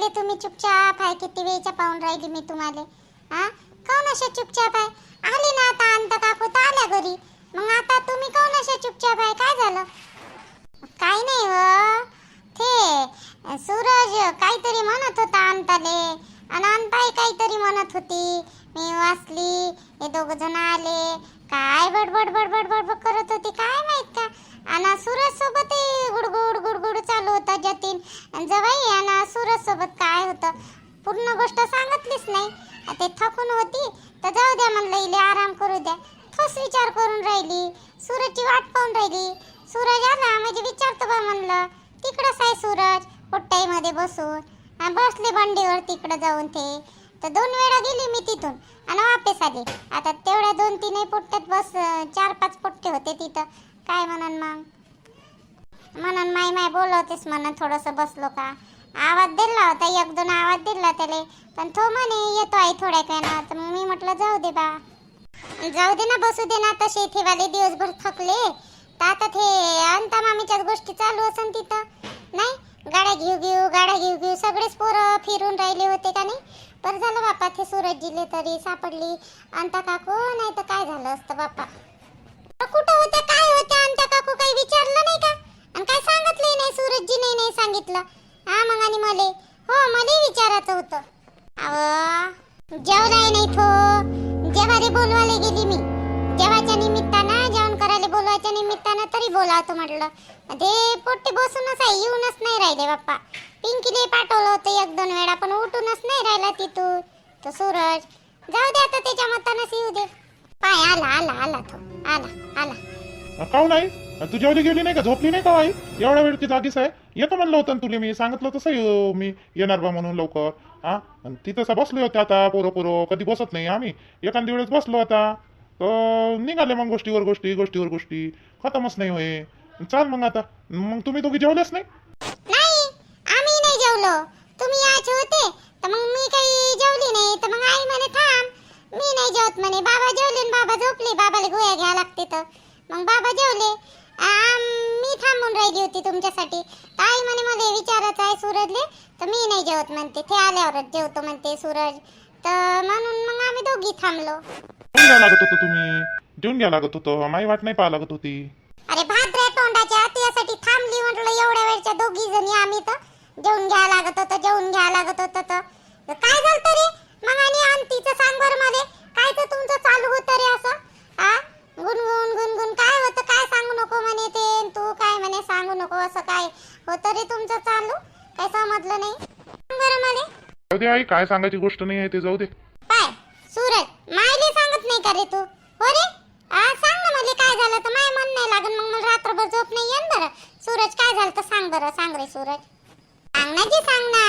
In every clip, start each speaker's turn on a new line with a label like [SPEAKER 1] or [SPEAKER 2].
[SPEAKER 1] राहिले तुम्ही चुपचाप आहे किती वेळच्या पाहून राहिली मी तुम्हाला? हा? काऊन अशा चुपचाप आहे? आले ना आता अंत काकू तर आल्या घरी. मग आता तुम्ही काऊन अशा चुपचाप आहे? काय झालं? काय नाही हो. ते सूरज काहीतरी म्हणत होता अंताले. आणि अंताई काहीतरी म्हणत होती. मी वाचली हे दोघ जण आले. काय बडबड बडबड बडबड करत होती काय माहीत का? आणि सूरज सोबत गुडगुड गुडगुड चालू होता जती आणि जवाई आणि सूरज सोबत काय होतं पूर्ण गोष्ट सांगितलीच नाही. ते थकून होती तर जाऊ द्या म्हणलं इले आराम करू द्या. ठोस विचार करून राहिली सूरजची वाट पाहून राहिली. सूरज आला म्हणजे विचारतो बा म्हणलं तिकडंच आहे सूरज पोट्टाईमध्ये बसून. बसले बंडीवर तिकडं जाऊन ते. तर दोन वेळा गेली मी तिथून आणि वापस आली. आता तेवढ्या दोन तीनही पोट्ट्यात बस चार पाच पोट्टे होते तिथं. काय म्हणन मग? म्हणन माय माय बोलवतेस म्हणन थोडंसं बसलो का? आवाज दिला होता एक दोन आवाज दिला त्याला. पण तो म्हणे येतो आई थोड्या वेळानं. तर मग मी म्हटलं जाऊ दे बा. जाऊ दे ना बसू दे ना तसे शेतीवाले दिवसभर थकले. तर आता ते अंता मामीच्याच गोष्टी चालू असन तिथं. नाही गाड्या घेऊ घेऊ गाड्या घेऊ घेऊ सगळेच पोरं फिरून राहिले होते का नाही? बरं झालं बापा ते सूरज जिले तरी सापडली. अंता काकू नाही तर काय झालं असतं बापा? कुठं होत्या? काय होत्या? अंता काकू काही विचारलं नाही का? आणि काय सांगितलंही नाही सूरजजी नाही सांगितलं. हा मग आणि मले. हो मला विचारायचं होतं. अव जेवलाय नाही थो जेवायला बोलवायला गेली मी. जेवायच्या निमित्तानं जेवण करायला बोलवायच्या निमित्तानं तरी बोलावतो म्हटलं. ते पोट्टे बसूनच आहे येऊनच नाही राहिले बाप्पा. पिंकीले पाठवलं होतं एक दोन वेळा पण उठूनच नाही राहिला तिथून. तो सूरज जाऊ दे आता त्याच्या मतानच येऊ दे. पाय आला आला आला तो. आला आला.
[SPEAKER 2] काऊ नाही तू गेली नाही का? झोपली नाही का आई? एवढ्या वेळ ती जागीच आहे. येतो म्हणलं होतं ना तुला मी. सांगितलं तसं येऊ मी येणार बा म्हणून लवकर. हा? आणि तसं बसले होते आता पोरं पोरं कधी बसत नाही आम्ही. एखाद्या वेळेस बसलो आता. तर निघाले मग गोष्टीवर गोष्टी गोष्टीवर गोष्टी. खतमच नाही होय. चाल मग आता. मग तुम्ही दोघी जेवलेच नाही?
[SPEAKER 1] आम्ही नाही जेवलो. तुम्ही आज होते तर मग मी काही जेवली नाही. तर मग आई म्हणे थांब. मी नाही जेवत म्हणे. बाबा जेवले बाबा झोपले. बाबाला गोळ्या घ्या लागते तर. मग बाबा जेवले. आम, मी थांबून राहिली होती तुमच्यासाठी. तर आई म्हणे मला विचारायचं आहे सूरजले. तर मी नाही जेवत म्हणते. ते आल्यावरच जेवतो म्हणते सूरज. तर म्हणून मग आम्ही दोघी थांबलो.
[SPEAKER 2] जेवून घ्या लागत होतं तुम्ही. जेवून घ्या लागत होतं. माई वाट नाही पाहा लागत होती.
[SPEAKER 1] अरे भाद्रे तोंडाच्या त्यासाठी थांबली म्हटलं एवढ्या वेळच्या दोघी जणी आम्ही तर. जेवून घ्या लागत होतं जेवून घ्या लागत होतं तर. तर काय झालं रे मग आणि अंतीचं सांग बरं मला. काय तर तुमचं चालू होतं रे असं? आ? गुणगुण गुणगुण काय नको म्हणे ते तू काय म्हणे सांगू नको असं काय? होतं रे तुमचं चालू. काय समजलं नाही. सांग बरं मला.
[SPEAKER 2] जाऊ दे आई काय सांगायची गोष्ट नाही आहे ते जाऊ दे.
[SPEAKER 1] पाय सूरज मायले सांगत नाही का रे तू? हो रे? आ सांग ना मला काय झालं तर माय मन नाही लागत मग मला रात्रभर झोप नाही येईन बरं. सूरज काय झालं तर सांग बरं सांग रे सूरज. सांग ना जी सांग ना.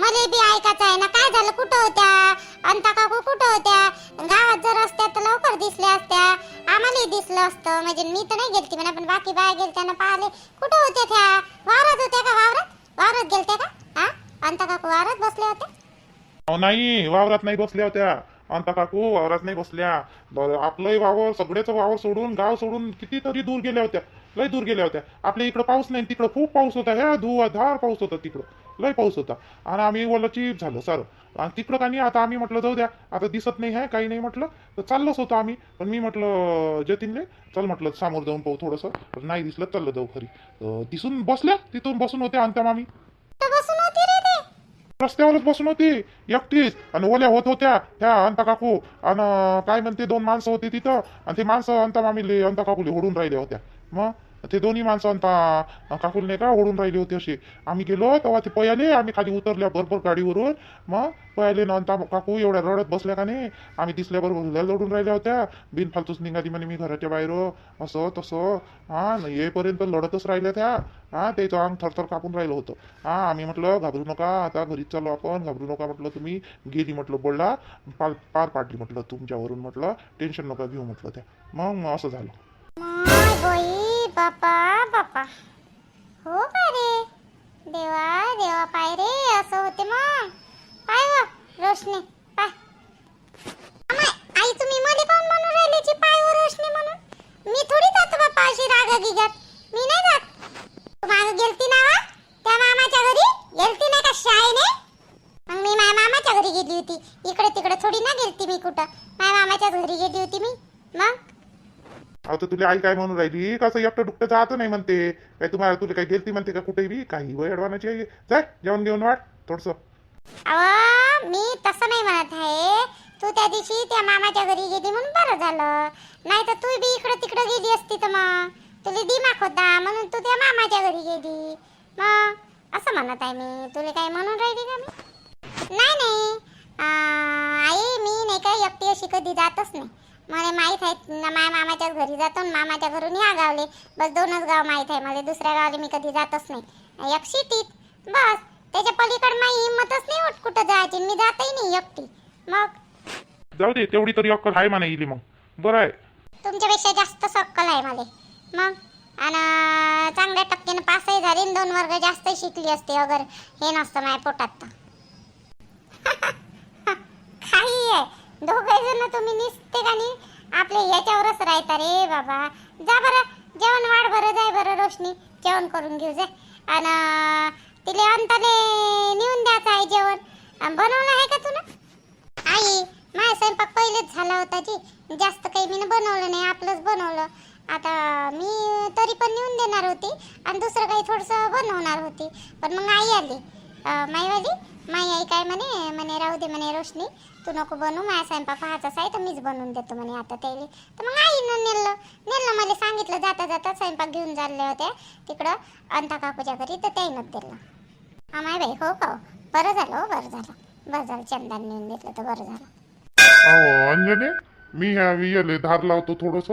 [SPEAKER 1] मला बी ऐकायचं आहे ना. काय झालं? कुठं होत्या? अंता काकू कुठं होत्या? गावात जर असत्या तर लवकर दिसल्या असत्या. आम्हालाही दिसलं असतं. म्हणजे मी तर नाही गेलती म्हणा पण बाकी बाया गेलत्या ना पाहिले. कुठं होत्या त्या? वावरात होत्या का वावरात? वावरात गेलत्या का? हा? अंता काकू वावरात बसल्या होत्या?
[SPEAKER 2] अहो नाही. वावरात नाही बसल्या होत्या. अंता काकू वावरात नाही बसल्या. बरं आपलंही वावर सगळेच वावर सोडून गाव सोडून कितीतरी दूर गेल्या होत्या. लय दूर गेल्या होत्या. आपल्या इकडं पाऊस नाही तिकडं खूप पाऊस होता. ह्या धुवाधार पाऊस होता तिकडं. लय पाऊस होता. आणि आम्ही वल्ल चीप झालं सारं. आणि तिकडं का नाही आता आम्ही म्हटलं जाऊ द्या. आता दिसत नाही आहे काही नाही म्हटलं. तर चाललोच होतो आम्ही. पण मी म्हटलं जतीनले चल म्हटलं समोर जाऊन पाहू थोडंसं. नाही दिसलं चाललं जाऊ खरी दिसून बसल्या तिथून बसून होत्या अंत्या मामी
[SPEAKER 1] तर बसून होती रे ते
[SPEAKER 2] रस्त्यावरच बसून होती. एकटीच. आणि ओल्या होत होत्या. त्या अंता काकू आणि काय म्हणते दोन माणसं होती तिथं. आणि ते माणसं अंता मामीले अंता काकूले ओढून राहिल्या होत्या. मग? ते दोन्ही माणसं अंता काकूल नाही का ओढून राहिली होती अशी आम्ही गेलो तेव्हा ते पयाले आम्ही खाली उतरल्या बरोबर गाडीवरून. मग पयाले नंतर काकू एवढ्या रडत बसल्या का नाही? आम्ही दिसल्याबरोबर लढून राहिल्या होत्या. बिनफालतूच निघाली म्हणे मी घराच्या बाहेर. असं तसं. हां न येईपर्यंत लढतच राहिल्या त्या. हा त्याचं अंग थरथर कापून राहिलं होतं. हां आम्ही म्हटलं घाबरू नका आता घरीच चालू आपण. घाबरू नका म्हटलं तुम्ही. गेली म्हटलं बोलला. पार पार पाडली म्हटलं तुमच्यावरून म्हटलं. टेन्शन नका घेऊ म्हटलं त्या. मग असं झालं.
[SPEAKER 1] बापा बापा. हो का रे? देवा देवा पाय रे असं होते मग. पाय व रोशनी पाय. आई तुम्ही मध्ये पण म्हणून राहिल्याची पाय व रोशनी म्हणून? मी थोडी जातो बापा अशी राग गिगत मी नाही जात. माग गेलती ना त्या मामाच्या घरी? गेलती ना का शाळेने? मग मी माझ्या मामाच्या घरी गेली होती. इकडे तिकडे थोडी ना गेलती मी कुठं. माझ्या मामाच्या घरी गेली होती मी. मग?
[SPEAKER 3] तर तुला आई काय म्हणून राहिली? कसं एकटं डुकटं जात नाही म्हणते. काय तुम्हाला तुला काय गेलती म्हणते का कुठेही बी काही वय अडवानाची आई. जाय जेवण घेऊन वाट थोडस.
[SPEAKER 1] अहो मी तसं नाही म्हणत आहे. तू त्या दिवशी त्या मामाच्या घरी गेली म्हणून बरं झालं. नाही तर तू बी इकडं तिकडं गेली असती तर मग. तुला दिमाग होता म्हणून तू त्या मामाच्या घरी गेली. मग असं म्हणत आहे मी. तुला काय म्हणून राहिली का मी? नाही नाही. आई मी नाही काय एकटी अशी कधी जातच नाही. मला माहीत आहे ना माझ्या मामाच्याच घरी जातो आणि मामाच्या घरून या गावले. बस दोनच गाव माहीत आहे मला दुसऱ्या गावाला मी कधी जातच नाही. एक सिटीत बस. त्याच्या पलीकडे माझी हिंमतच नाही होत कुठं जायची मी जातही नाही एकटी. मग?
[SPEAKER 3] जाऊ दे तेवढी तरी अक्कल आहे म्हणा येईल मग. बरं आहे.
[SPEAKER 1] तुमच्यापेक्षा जास्त सक्कल आहे मला. मग? आणि चांगल्या टक्क्यानं पासही झाली आणि दोन वर्ग जास्त शिकली असते अगर. हे नसतं माझ्या पोटात तर. काही आहे. दोघे जण तुम्ही निसते का नाही आपले याच्यावरच राहता रे बाबा. जा बरं जेवण वाढ बरं जाय बरं रोशनी. जेवण करून घेऊ जाय आणि तिले अंताने नेऊन द्यायचं आहे जेवण. बनवलं आहे का तुला? आई माझा स्वयंपाक पहिलेच झाला होता जी. जास्त काही मी बनवलं नाही आपलंच बनवलं. आता मी तरी पण नेऊन देणार होती. आणि दुसरं काही थोडंसं बनवणार होती. पण मग आई आली. माईवाली माई आई काय म्हणे म्हणे राहू दे म्हणे रोशनी तू नको बनवू माझा स्वयंपाक पाहायचाच आहे तर मीच बनवून देतो म्हणे आता त्याला. तर मग आईनं नेलं. नेलं मला सांगितलं जाता जाता स्वयंपाक घेऊन चालले होते तिकडं अंता काकूच्या घरी तर त्याईनंच दिलं. हा माय बाई हो का हो? बरं झालं हो बरं झालं. बरं झालं चंदन नेऊन घेतलं तर बरं झालं.
[SPEAKER 3] अहो अंजने मी ह्या वियाले धार लावतो थोडस.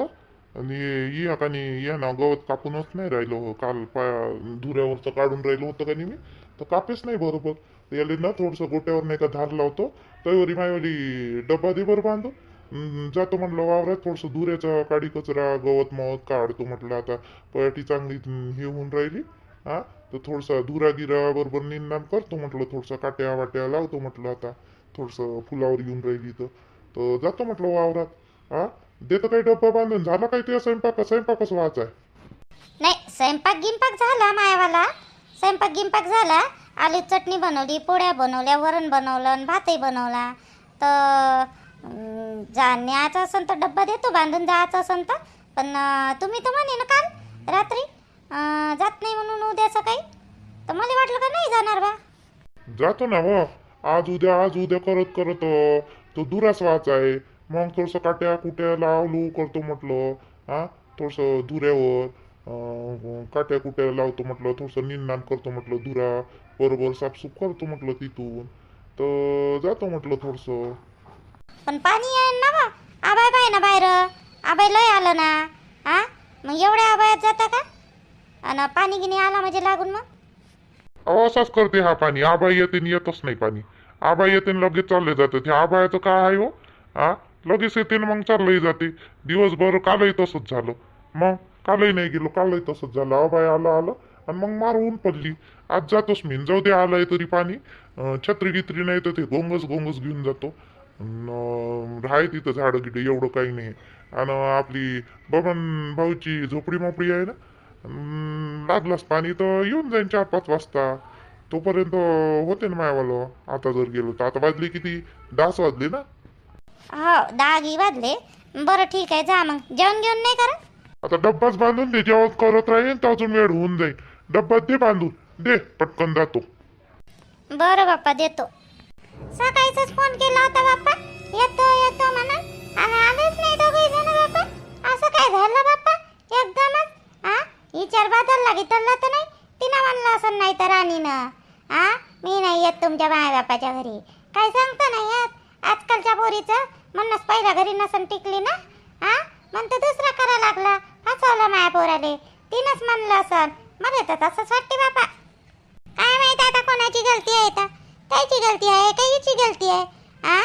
[SPEAKER 3] आणि या का नाही या ना गवत कापूनच नाही राहिलो. काल पाया धुऱ्यावरचं काढून राहिलो होतं का नाही मी? तर कापेच नाही बरोबर. तर ना थोडंसं गोट्यावर नाही का धार लावतो त्यावरी मायवाली डब्बा दे बरं बांधून जातो म्हटलं वावरात थोडंसं धुऱ्याचा काडी कचरा गवत मवत काढतो म्हटलं आता पयाटी चांगली हे होऊन राहिली हा तर थोडसा धुरा गिरा बरोबर निंदण करतो म्हटलं थोडसा काट्या वाट्या लावतो म्हटलं आता थोडंसं फुलावर येऊन राहिली तर तर जातो म्हटलं वावरात हा देतो काही डब्बा बांधून झाला काही ते स्वयंपाक स्वयंपाकच व्हायचा आहे
[SPEAKER 1] नाही स्वयंपाक गिंपाक झाला मायावाला स्वयंपाक गिंपाक झाला आलू चटणी बनवली पोळ्या बनवल्या वरण बनवलं आणि भातही बनवला. तर जाण्याचं जा न्यायचं असेल तर डब्बा देतो बांधून जायचं असेल तर. पण तुम्ही तर म्हणे ना काल रात्री जात नाही म्हणून उद्या सकाळी. तर मला वाटलं का नाही जाणार बा?
[SPEAKER 3] जातो ना हो आज उद्या आज उद्या करत करत तो दुरास वाच आहे. मग थोडस काट्या कुट्या लावलू करतो म्हटलं. हा थोडस धुऱ्यावर. काट्या कुट्या लावतो म्हटलं थोडंसं निंदण करतो म्हटलं धुरा बरोबर साफसूफ करतो म्हटलं तिथून. तर जातो म्हटलं थोडंसं.
[SPEAKER 1] पण पाणी आहे ना बा आबाय पाय ना बाहेर. आबाय लय आलं ना हा मग एवढ्या आबायात जाता का? आणि पाणी गिनी आला म्हणजे लागून मग?
[SPEAKER 3] अहो असाच करते हा पाणी. आबाई येते आणि येतच नाही पाणी. आबाई येते आणि लगेच चालले जाते. ते आबायाचं काय आहे हो? हा लगेच येते आणि मग चाललंही जाते. दिवसभर कालही तसंच झालं. मग? कालही नाही गेलो कालही तसंच झालं. अहो बाय आलं आलं. आणि मग मारून पडली. आज जातोच मी. जाऊ दे आलंय तरी पाणी. छत्री गित्री नाही तर ते गोंगस गोंगस घेऊन जातो. राहाय तिथं झाडं गिडं एवढं काही नाही. आणि आपली बबन भाऊची झोपडी मोपडी आहे ना? लागलाच पाणी तर येऊन जाईन चार पाच वाजता. तोपर्यंत होते ना मायावालं. आता जर गेलो तर. आता वाजले किती? दहाच वाजले ना?
[SPEAKER 1] हो दहा वाजले. बरं ठीक आहे. जा मग. जेवण घेऊन नाही करा
[SPEAKER 3] आता डब्बाच बांधून दे जेव्हा करत राहील तर अजून वेळ होऊन जाईल. डब्बा दे बांधून. दे पटकन जातो.
[SPEAKER 1] बरं बाप्पा देतो. सकाळीच फोन केला होता बाप्पा. येतो येतो म्हणून आणि आलेच नाही दोघे जण बाप्पा. असं काय झालं बाप्पा? एकदमच हा विचार बदलला की तर नाही? तिनं म्हणलं असं नाही तर राणीनं. हा मी नाही येत तुमच्या माय बापाच्या घरी. काय सांगतो नाही येत आजकालच्या पोरीचं म्हणणंच पहिल्या घरी नसन टिकली ना? हा म्हणतो दुसरा करा लागला. फसवलं माया पोराले. तिनंच म्हणलं असन मला तर तसंच वाटते बापा. काय माहीत आता कोणाची गलती आहे तर त्याची गलती आहे? का हिची गलती आहे? आ?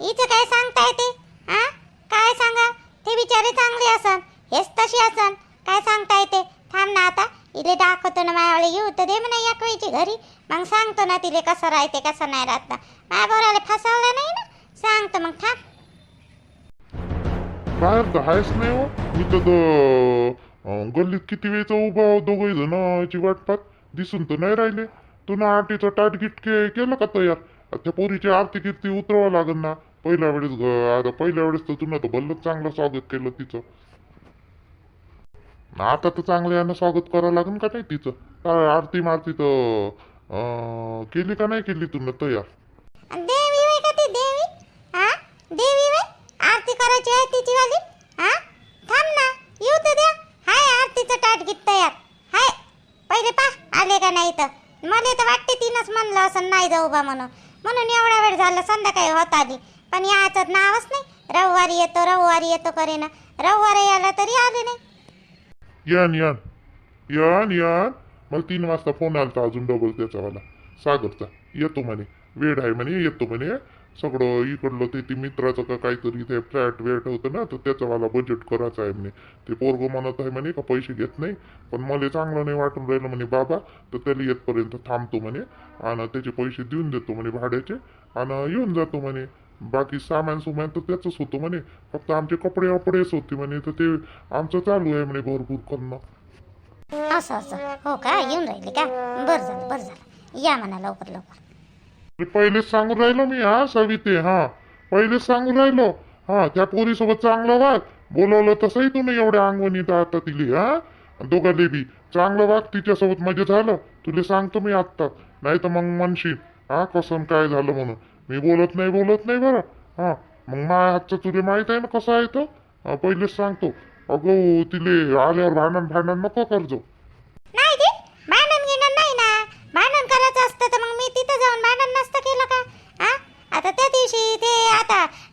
[SPEAKER 1] हिचं काय सांगता येते आ? काय सांगा? ते बिचारे चांगले असन हेच तशी असन. काय सांगता येते थांब ना आता इले दाखवतो ना मायावळे येऊ तर दे म्हणा या वेळची घरी. मग सांगतो ना तिले कसं राहते कसं नाही राहत ना. माझ्या बोराला फसवलं नाही ना? सांगतो मग थांब.
[SPEAKER 3] बाहेर तर आहेच नाही हो. मी तर गल्लीत किती वेळचा उभा दोघही जणांची वाट पाहत. दिसून तर नाही राहिले. तू ना आरतीचं टाट गिट के केलं का तयार? आता त्या पोरीची आरती कीर्ती उतरवा लागेल ना. पहिल्या वेळेस आता पहिल्या वेळेस तर तुला तर भल्लंच चांगलं स्वागत केलं तिचं. आता तर चांगल्यानं स्वागत करावं लागेल का नाही तिचं? काय आरती मारती तर केली का नाही केली तुला तयार
[SPEAKER 1] देवी वय का ती देवी हा देवी वय आरती करायची आहे तिची वाली हा थांब ना येऊ तर द्या हाय आरतीचं ताट गीत तयार हाय पहिले पा आले तर मला तर वाटते तिनंच म्हणलं असं नाही जाऊ बा म्हणून. म्हणून एवढा वेळ झाला संध्याकाळी होत आली. पण याचं नावच नाही. रविवारी येतो रविवारी येतो करे ना रविवारी आला तरी आले नाही.
[SPEAKER 3] यान यान. यान यान. मला तीन वाजता फोन आलता अजून डबल त्याचावाला सागरचा येतो म्हणे. वेळ आहे म्हणे येतो म्हणे. सगळं इकडलं ते ते मित्राचं का काहीतरी ते फ्लॅट वेट होतं ना तर त्याचावाला बजेट करायचं आहे म्हणे. ते पोरग म्हणत आहे म्हणे का पैसे घेत नाही पण मला चांगलं नाही वाटून राहिलं म्हणे बाबा तर त्याला येतपर्यंत थांबतो म्हणे आणि त्याचे पैसे देऊन देतो म्हणे भाड्याचे आणि येऊन जातो म्हणे. बाकी सामान सुमान तर त्याचंच होतं म्हणे. फक्त आमचे कपडे वपडेच होते म्हणे तर ते आमचं चालू आहे म्हणे भरपूर करणं.
[SPEAKER 1] असं असं. हो का? येऊन राहिले का? बरं झालं बरं झालं. या म्हणा लवकर लवकर.
[SPEAKER 3] मी पहिलेच सांगून राहिलो मी हा सविते हा. पहिलेच सांगून राहिलो हा त्या पोरीसोबत चांगलं वाग. बोलवलं तसंही तुम्ही एवढ्या अंगवणीत आता दिली हा? दोघाले बी. चांगलं वाग तिच्यासोबत मजे झालं. तुला सांगतो मी आत्ता. नाही तर मग म्हणशील हा कसं काय झालं म्हणून. मी बोलत नाही बोलत नाही बरं. हा मग माझ्या हातचं तुला माहीत आहे ना कसं आहे तर? पहिलेच सांगतो. अगो तिले आल्यावर भांडण भांडण नको करजो
[SPEAKER 1] नाही ते भांडण घेणं नाही ना भांडण करायचं असतं तर मग मी तिथं जाऊन भांडण नसतं केलं का हा आता त्या दिवशी ते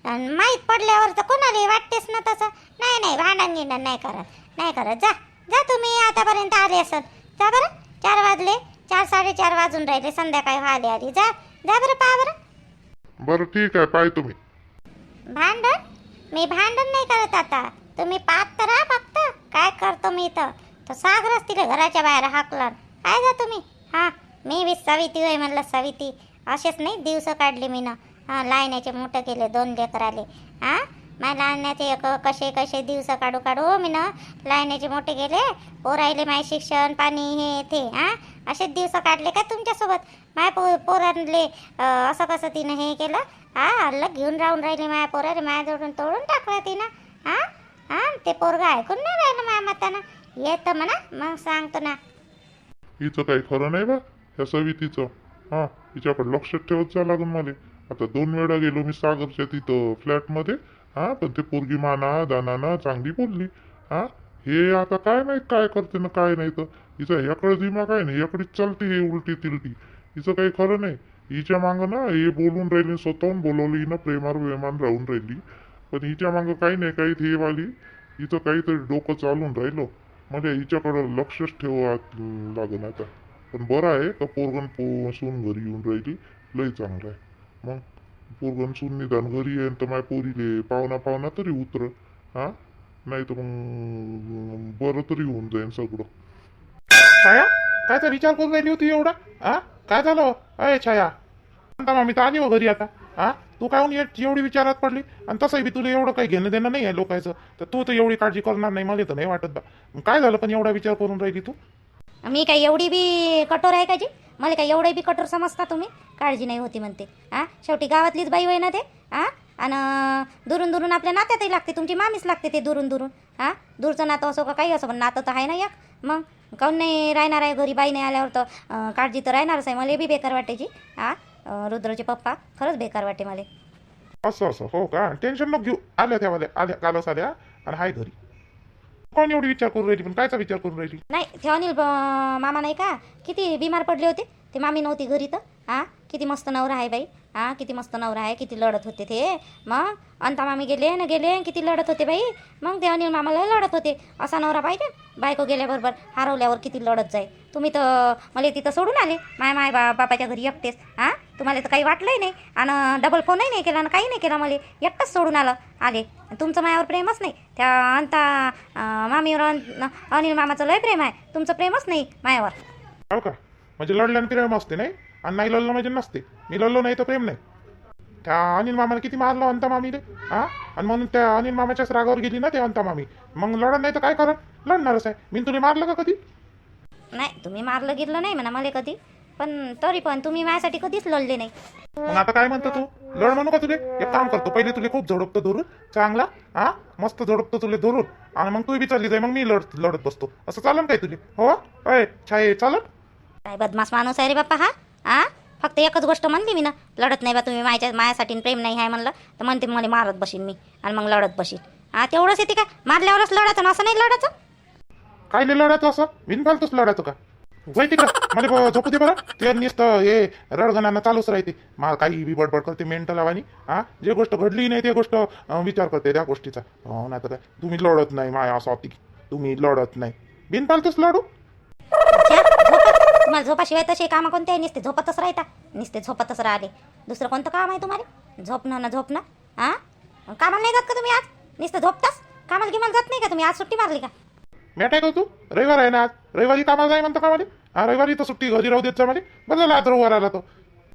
[SPEAKER 1] अन, माहीत पडल्यावर तर कोणाला वाटतेच ना तसं. नाही नाही भांडण घेणं नाही करत. नाही करत. जा जा तुम्ही आतापर्यंत आले असत जा बरं. चार वाजले. चार साडेचार वाजून राहिले. संध्याकाळी आले आली. जा जा बरं पहा बरं.
[SPEAKER 3] बरं ठीक आहे. पाय तुम्ही.
[SPEAKER 1] भांडण? मी भांडण नाही करत आता. तुम्ही पाहत तर राहा फक्त. काय करतो मी इथं? तर सागरच तिला घराच्या बाहेर हाकला. काय जा तुम्ही. हां मी बी सविती होय म्हणलं सविती. असेच नाही दिवस काढले मी ना हां लायण्याचे मोठं केले दोन लेकर आले. हां? माझ्या लायण्याचे एक कसे कसे दिवस काढू काढू हो, मी ना लायण्याचे मोठे गेले पोरायले माय शिक्षण पाणी हे ते हां? असेच दिवस काढले का तुमच्यासोबत? माय पो पोरांले असं कसं तिनं हे केलं? हा अलग घेऊन राहून राहिली माया पोराले माझ्या जोडून तोडून टाकलं तिनं. हा? हा? ते पोरग ऐकून नाही राहिलं माया मतानं? येतं म्हणा मग सांगतो ना.
[SPEAKER 3] हिचं काही खरं नाही बा ह्या सवितीचं. हां हिच्याकडे लक्ष ठेवत जा लागून मला. आता दोन वेळा गेलो मी सागरच्या तिथं फ्लॅटमध्ये. हां पण ते पोरगी माना दानाना चांगली बोलली. हां हे आता काय माहीत काय करते ना काय नाही तर. हिचं ह्याकडे दिमा काय नाही याकडेच चालते हे उलटी तिलटी. हिचं काही खरं नाही. हिच्या मागं ना हे बोलून राहिली स्वतःहून बोलवली ना प्रेमार प्रेमान राहून राहिली. पण हिच्या मागं काही नाही काही ध्येयवाली हिचं काहीतरी डोकं चालून राहिलं. म्हणजे हिच्याकडं लक्षच ठेवा लागेल आता. पण बरं आहे का पोरगण पोसून घरी येऊन राहिली. लई चांगलं आहे. मग पोरगण सून निदान घरी येईन तर माय पोरीले पाहुणा पाहुणा तरी उतर हा? नाही तर मग बरं तरी होऊन जाईन सगळं.
[SPEAKER 2] छाया कायचा विचार करून राहिली होती एवढा? हा? काय झालं? अय छाया. म्हणता मामी तर आली हो घरी आता. हा? तू काहून ये- एवढी विचारात पडली? आणि तसंही बी तुला एवढं काही घेणं देणं नाही आहे लोकांचं. तर तू तर एवढी काळजी करणार नाही मला तर नाही वाटत बा. मग काय झालं पण एवढा विचार करून राहिली तू?
[SPEAKER 4] मी काय एवढी बी कठोर आहे का जी? मला काय एवढे बी कठोर समजता तुम्ही? काळजी नाही होती म्हणते. हा शेवटी गावातलीच बाई होय ना ते? हा आणि दुरून दुरून आपल्या नात्यातही लागते तुमची मामीच लागते ते दुरून दुरून. हा दूरचं नातं असो का काही असो पण नातं तर आहे ना एक. मग? काऊन नाही राहणार आहे घरी बाई नाही आल्यावर तर काळजी तर राहणारच आहे. मला बी बेकार वाटते जी. हा रुद्रचे पप्पा खरंच बेकार वाटे मला.
[SPEAKER 2] असं असं. हो का? टेन्शन नको घेऊ. आल्या त्या आल्या आल्या कालच आल्या. आणि हाय घरी. कोण एवढी विचार करून राहिली? पण कायचा विचार करून राहिली?
[SPEAKER 4] नाही ते अनिल ब- मामा नाही का? किती बिमार पडले होते? ते मामी नव्हती घरी तर. हां? किती मस्त नवरा आहे बाई. हां किती मस्त नवरा आहे किती लढत होते ते. मग अंता मामी गेले ना गेले किती लढत होते बाई. मग ते अनिल मामाला लढत होते. असा नवरा पाहिजे बायको गेल्याबरोबर हरवल्यावर किती लढत जाई तुम्ही तर मला तिथं सोडून आले. माय माय बा बापाच्या घरी एकटेच. हां तुम्हाला तर काही वाटलंही नाही. आणि डबल फोनही नाही केला आणि काही नाही केला मला. एकटंच सोडून आलं आले. तुमचं मायावर प्रेमच नाही. त्या अंता मामीवर अन- अनिल मामाचं लय प्रेम आहे. तुमचं प्रेमच नाही मायावर.
[SPEAKER 2] हो का म्हणजे लढल्यानं प्रेम असते नाही? आणि नाही लढलं म्हणजे नसते. मी लढलो नाही तर प्रेम नाही. त्या अनिल मामाने किती मारलं अंता मामीले हा? आणि म्हणून त्या अनिल मामाच्याच रागावर गेली ना ते अंता मामी. मग लढत नाही तर काय करत लढणारच आहे. मी तुला मारलं का कधी?
[SPEAKER 4] नाही तुम्ही मारलं गिरलं नाही म्हणा मला कधी. पण तरी पण तुम्ही माझ्यासाठी कधीच लढले नाही.
[SPEAKER 2] मग आता काय म्हणतो तू? लढ म्हणू का तुले? एक काम करतो. पहिले तुले खूप झोडपतो धरून. चांगला? हा? मस्त झोडपतो तुले धरून. आणि मग तू बी चालली जाय. मग मी लढ लढत बसतो. असं चालन काय तुले? हो? अय छाये चालन.
[SPEAKER 4] काय बदमाश माणूस आहे रे बाप्पा हा? आ? फक्त एकच गोष्ट म्हणली मी ना लढत नाही बा तुम्ही माझ्या माझ्यासाठी प्रेम नाही आहे म्हणलं तर म्हणते मला मारत बसीन मी आणि मग लढत बसीन हा तेवढंच येते का? मारल्यावरच लढायचं ना असं नाही लढायचं?
[SPEAKER 2] काय लय लढायचं असं? बिनफालतूच लढायचं का? वय तिकडं मला ब- झोपू दे बरं. ते नुसतं हे रडगणानं चालूच राहते. मा काही बी बडबड करते मेंटल आवानी. हा जे गोष्ट घडली नाही ते गोष्ट अं, विचार करते त्या गोष्टीचा. हो नाही तर काय? तुम्ही लढत नाही माया असं होती तुम्ही लढत नाही. बिनफालतूच लढू.
[SPEAKER 4] तुम्हाला झोपाशिवाय तसे कामं कोणते आहे? नुसते झोपतच राहता. नुसते झोपतच राहिले. दुसरं कोणतं काम आहे तुम्हाला? झोपणं ना झोपणं. हा कामाला नाही जात का तुम्ही आज? नुसतं झोपताच कामाला गिमाला जात नाही का तुम्ही? आज सुट्टी मारली का?
[SPEAKER 2] मॅट आहे का तू रविवार आहे ना आज. रविवारी कामाला जाय म्हणतो का मला? हा रविवारी तर सुट्टी घरी राहू देत मला. बरं झालं आज रविवार आला तो.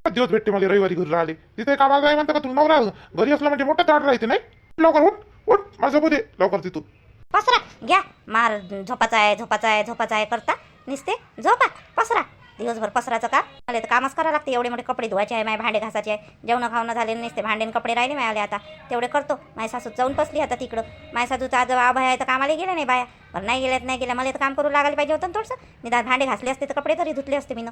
[SPEAKER 2] दिवस भेटते मला रविवारी घरी राहिले. तिथे कामाला जाय म्हणतो का तुला नवरा घरी असलं म्हणजे मोठं ताट राहते नाही? लवकर उठ उठ. माझं दे लवकर तिथून.
[SPEAKER 4] पसरा. घ्या. मार झोपाचा आहे झोपाचा आहे झोपाचा आहे करता. नुसते? झोपा. पसरा. दिवसभर पसराचं का? मला तर कामच करावं लागते. एवढे मोठे कपडे धुवायचे आहे माझे भांडे घासायचे आहे. जेवण खावणं झाले नसते. भांडे कपडे राहिले माझ्या आता. तेवढे करतो. माझ्या सासू जाऊन बसली आता तिकडं. माझ्या सासूचा आज आभाय आहे तर कामाला गेले नाही बाया. बरं नाही गेल्यात नाही गेल्या. मला तर काम करू लागायला पाहिजे होतं ना थोडंसं. निदान भांडे घासले असते तर कपडे तरी धुतले असते मी